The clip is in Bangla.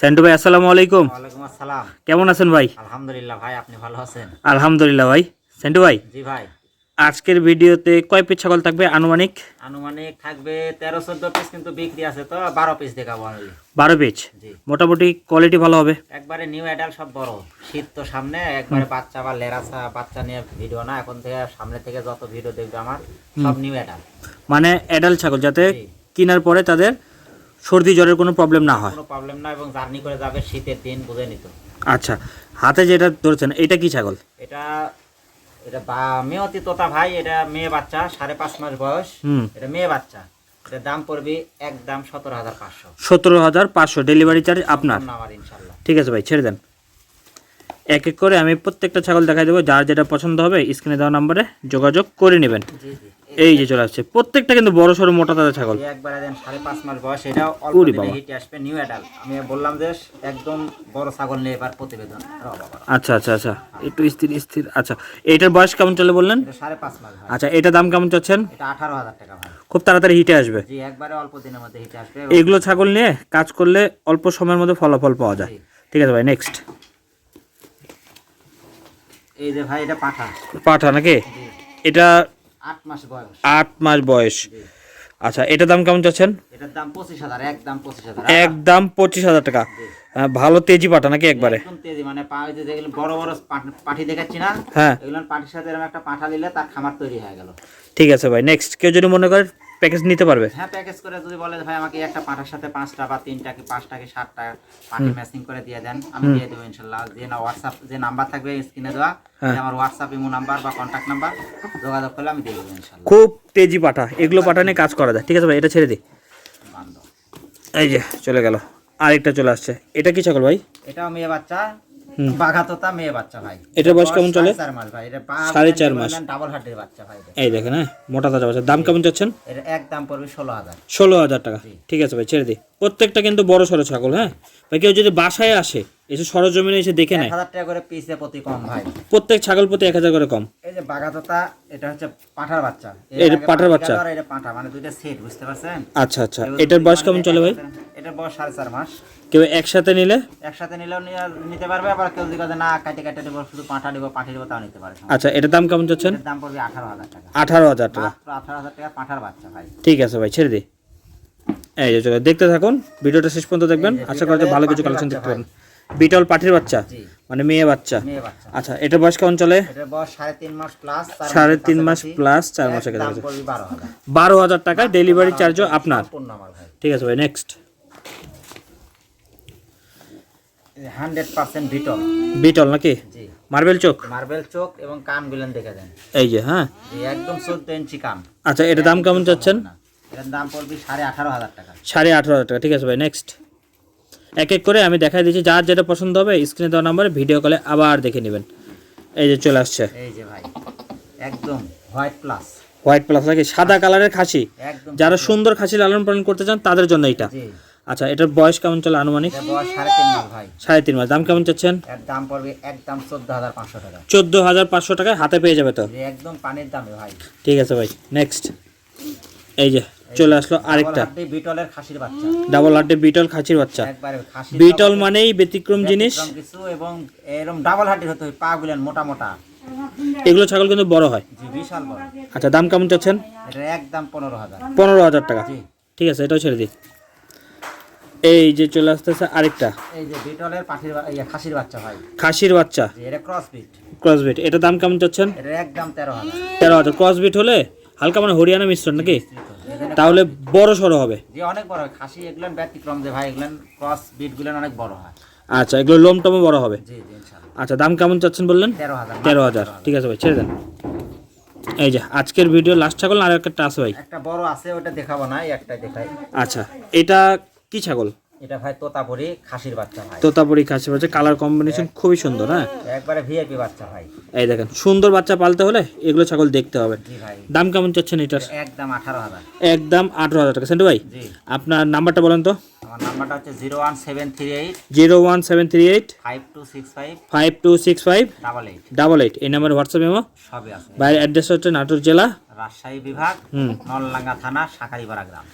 সেন্টু ভাই আসসালামু আলাইকুম। ওয়ালাইকুম আসসালাম। কেমন আছেন ভাই? আলহামদুলিল্লাহ ভাই আপনি ভালো আছেন? আলহামদুলিল্লাহ ভাই। সেন্টু ভাই জি ভাই। আজকের ভিডিওতে কয় পিস ছাগল থাকবে আনুমানিক? আনুমানিক থাকবে তেরো চোদ্দ পিস কিন্তু বিক্রি আছে তো বারো পিস দেখাবো বারো পিস মোটামুটি কোয়ালিটি ভালো হবে। একবারে নিউ অ্যাডাল সব বড়। শীত তো সামনে একবারে বাচ্চা বা লেরাসা বাচ্চা নিয়ে ভিডিও না এখন থেকে সামনে থেকে যত ভিডিও দেখবে আমার সব নিউ অ্যাডাল মানে অ্যাডাল্ট ছাগল যাতে। কেনার পরে তাদের সর্দি জ্বরের কোনো প্রবলেম না হয়? কোনো প্রবলেম না এবং জার্নি করে যাবে শীতের দিন বুঝে নিত। আচ্ছা হাতে যেটা ধরেছেন এটা কি ছাগল? এটা এটা বা মেয়তি তোতা ভাই এটা মেয়ে বাচ্চা সাড়ে পাঁচ মাস বয়স। হুম। এটা মেয়ে বাচ্চা। এটার দাম পড়বে একদম সতেরো হাজার পাঁচশো। সতেরো হাজার পাঁচশো। ডেলিভারি চার্জ আপনার? আমার ইনশাল্লাহ। ঠিক আছে ভাই ছেড়ে দেন। এক এক করে আমি প্রত্যেকটা ছাগল দেখাই দেবো। যার যেটা পছন্দ হবে স্ক্রিনে দেওয়া নাম্বারে যোগাযোগ করে নেবেন। এই যে চলে আসছে। প্রত্যেকটা কিন্তু বড় সড়ো মোটা তাজা ছাগল। একবারে দেন সাড়ে পাঁচ মাস বয়স এটাও অল্প দিনে বাবা। হিটে আসবে নিউ আমি বললাম যে একদম বড় ছাগল নিয়ে এবার প্রতিবেদন। আচ্ছা আচ্ছা আচ্ছা। একটু স্থির স্থির। আচ্ছা এটার বয়স কেমন চলে বললেন? সাড়ে পাঁচ মাস আচ্ছা এটা দাম কেমন চাচ্ছেন? এটা আঠারো হাজার টাকা খুব তাড়াতাড়ি হিটে আসবে। জি একবারে অল্প দিনের মধ্যে হিটে আসবে। এগুলো ছাগল নিয়ে কাজ করলে অল্প সময়ের মধ্যে ফলাফল পাওয়া যায়। ঠিক আছে ভাই নেক্সট এই যে ভাই এটা পাঠা। পাঠা নাকি? এটা আট মাস বয়স। আট মাস বয়স। আচ্ছা এটা দাম কেমন চাচ্ছেন? এটার দাম পঁচিশ হাজার একদম পঁচিশ হাজার। একদম পঁচিশ হাজার টাকা। ভালো তেজি পাঠা নাকি একবারে? একদম তেজি মানে বড় বড় পাঠ- পাঠি দেখাচ্ছি না হ্যাঁ। এগুলো পাঠির সাথে এরকম একটা পাঠা দিলে তার খামার তৈরি হয়ে গেল। ঠিক আছে ভাই নেক্সট কেউ যদি মনে করে প্যাকেজ নিতে পারবে? হ্যাঁ প্যাকেজ করে যদি বলে ভাই আমাকে একটা পাঠার সাথে পাঁচটা বা তিনটা কি পাঁচটা কি সাতটা পাঠি ম্যাচিং করে দিয়ে দেন আমি দিয়ে দেবো ইনশাল্লাহ। যে না হোয়াটসঅ্যাপ যে নাম্বার থাকবে স্ক্রিনে দেওয়া হ্যাঁ। আমার হোয়াটসঅ্যাপ ইমো নাম্বার বা কন্ট্যাক্ট নাম্বার যোগাযোগ করলে আমি দিয়ে দেবো ইনশাল্লাহ। খুব তেজি পাঠা। এগুলো পাঠা নিয়ে কাজ করা যায়। ঠিক আছে ভাই এটা ছেড়ে দিই এই যে চলে গেল। আরেকটা চলে আসছে। এটা কি ছাগল ভাই? এটাও মেয়ে বাচ্চা। বাঘাতোতা মেয়ে বাচ্চা ভাই। বয়স কেমন চলে? চার মাস ভাই। এটা সাড়ে চার মাস। ডাবল হার্টের বাচ্চা ভাই এটা। এই দেখেন হ্যাঁ মোটা তাজা বাচ্চা। দাম কেমন চাচ্ছেন? এটা এক দাম পড়বে ষোলো হাজার। ষোলো হাজার টাকা। ঠিক আছে ভাই ছেড়ে দিই। প্রত্যেকটা কিন্তু বড় সড়ো ছাগল হ্যাঁ? ভাই কেউ যদি বাসায় আসে এসে সরজমিনে এসে দেখে নেয়। হাজার টাকা করে পিসে প্রতি কম ভাই। প্রত্যেক ছাগল প্রতি এক হাজার করে কম। এই যে বাঘাতোতা এটা হচ্ছে পাঠার বাচ্চা। এটা পাঁঠার বাচ্চা? এটা পাঁঠা মানে দুইটা সেট বুঝতে পারছেন? আচ্ছা আচ্ছা। এটার বয়স কেমন চলে ভাই? এটার বয়স সাড়ে চার মাস। কেউ একসাথে নিলে? একসাথে নিলেও নিতে পারবে আবার কেউ যদি না কাটে কাটে দেবো শুধু পাঁঠা দেবো পাঠি দেবো তাও নিতে পারে আচ্ছা এটার দাম কেমন চাচ্ছেন? দাম পড়বে আঠারো হাজার টাকা। আঠারো হাজার টাকা। আঠারো হাজার টাকা পাঠার বাচ্চা ভাই। ঠিক আছে ভাই ছেড়ে দিই। এই যে দেখতে থাকুন ভিডিওটা শেষ পর্যন্ত দেখবেন। আশা করা ভালো কিছু কালেকশন দেখতে পারেন বিটল পাঠির বাচ্চা মানে মেয়ে বাচ্চা। আচ্ছা এটার বয়স কেমন চলে? সাড়ে তিন মাস প্লাস সাড়ে তিন মাস প্লাস চার মাসের দাম বারো হাজার। টাকা ডেলিভারি চার্জও আপনার। ঠিক আছে ভাই নেক্সট হান্ড্রেড পার্সেন্ট ভিটল বিটল নাকি? মার্বেল চোখ? মার্বেল চোখ এবং দেখে দেন। এই যে হ্যাঁ? একদম চোদ্দ ইঞ্চি কান। আচ্ছা এটা দাম কেমন চাচ্ছেন? এটার দাম পড়বে সাড়ে আঠারো হাজার টাকা। সাড়ে আঠারো হাজার টাকা ঠিক আছে ভাই নেক্সট এক এক করে আমি দেখাই দিচ্ছি যার যেটা পছন্দ হবে স্ক্রিনে দেওয়া নাম্বারে ভিডিও কলে আবার দেখে নেবেন। এই যে চলে আসছে। এই যে ভাই একদম হোয়াইট প্লাস হোয়াইট প্লাস নাকি? সাদা কালারের খাসি। যারা সুন্দর খাসি লালন পালন করতে চান তাদের জন্য এটা আচ্ছা এটার বয়স কেমন চলে আনুমানিক? বয়স সাড়ে তিন মাস ভাই। সাড়ে তিন মাস। দাম কেমন চাচ্ছেন? এর দাম পড়বে একদম চোদ্দ হাজার পাঁচশো টাকা। চোদ্দ হাজার পাঁচশো টাকায় হাতে পেয়ে যাবে তো? একদম পানির দামে ভাই। ঠিক আছে ভাই নেক্সট এই যে চলে আসলো আরেকটা। বিটলের খাসির বাচ্চা। ডাবল হার্টে বিটল খাসির বাচ্চা। বিটল মানেই ব্যতিক্রম জিনিস। কিছু এবং এরকম ডাবল হাড্ডির হতে হয় পা গুলেন মোটা মোটা। এগুলো ছাগল কিন্তু বড় হয়। জি বিশাল বড়। আচ্ছা দাম কেমন চাচ্ছেন? একদম পনেরো হাজার। পনেরো হাজার টাকা। জি। ঠিক আছে এটাও ছেড়ে দিই। এই যে চলে আসতেছে আরেকটা। এই যে বিটলের পাখির খাসির বাচ্চা ভাই। খাসির বাচ্চা। এটা ক্রস বিট ক্রসবিট এটা দাম কেমন চাচ্ছেন? এটা একদম তেরো হাজার। তেরো হাজার। ক্রসবিট হলে হালকা মানে হরিয়ানা মিশ্রণ নাকি? তাহলে বড় সড়ো হবে। যে অনেক বড় হয়। খাসি এগুলেন ব্যতিক্রম যে ভাই এগুলেন ক্রস বিট গুলেন অনেক বড় হয়। আচ্ছা এগুলো লোম টমও বড় হবে। জি জি ইনশাল্লাহ আচ্ছা দাম কেমন চাচ্ছেন বললেন? তেরো হাজার। তেরো হাজার। ঠিক আছে ভাই ছেড়ে দেন। এই যে আজকের ভিডিও লাস্ট ছাগল আর একটা আছে ভাই? একটা বড় আছে ওটা দেখাবো না একটাই দেখাই। আচ্ছা এটা কি ছাগল? এটা ভাই তোতাপুরি খাসির বাচ্চা ভাই। তোতাপুরি খাসি বাচ্চা কালার কম্বিনেশন খুবই সুন্দর হ্যাঁ? একবারে ভিআইপি বাচ্চা ভাই। এই দেখেন সুন্দর বাচ্চা পালতে হলে এগুলো ছাগল দেখতে হবে। দাম কেমন চাচ্ছেন এটার? একদম আঠারো হাজার। একদম আঠারো হাজার টাকা। সেন্টু ভাই আপনার নাম্বারটা বলেন তো। আমার নাম্বারটা হচ্ছে zero one seven three eight zero one seven three eight five two six five five two six five double eight. Double eight. এই নাম্বারে হোয়াটসঅ্যাপ মেমো সবই আছে। বাইরের অ্যাড্রেস হচ্ছে নাটোর জেলা। রাজশাহী বিভাগ নললাঙ্গা থানা শাকারিপাড়া গ্রাম।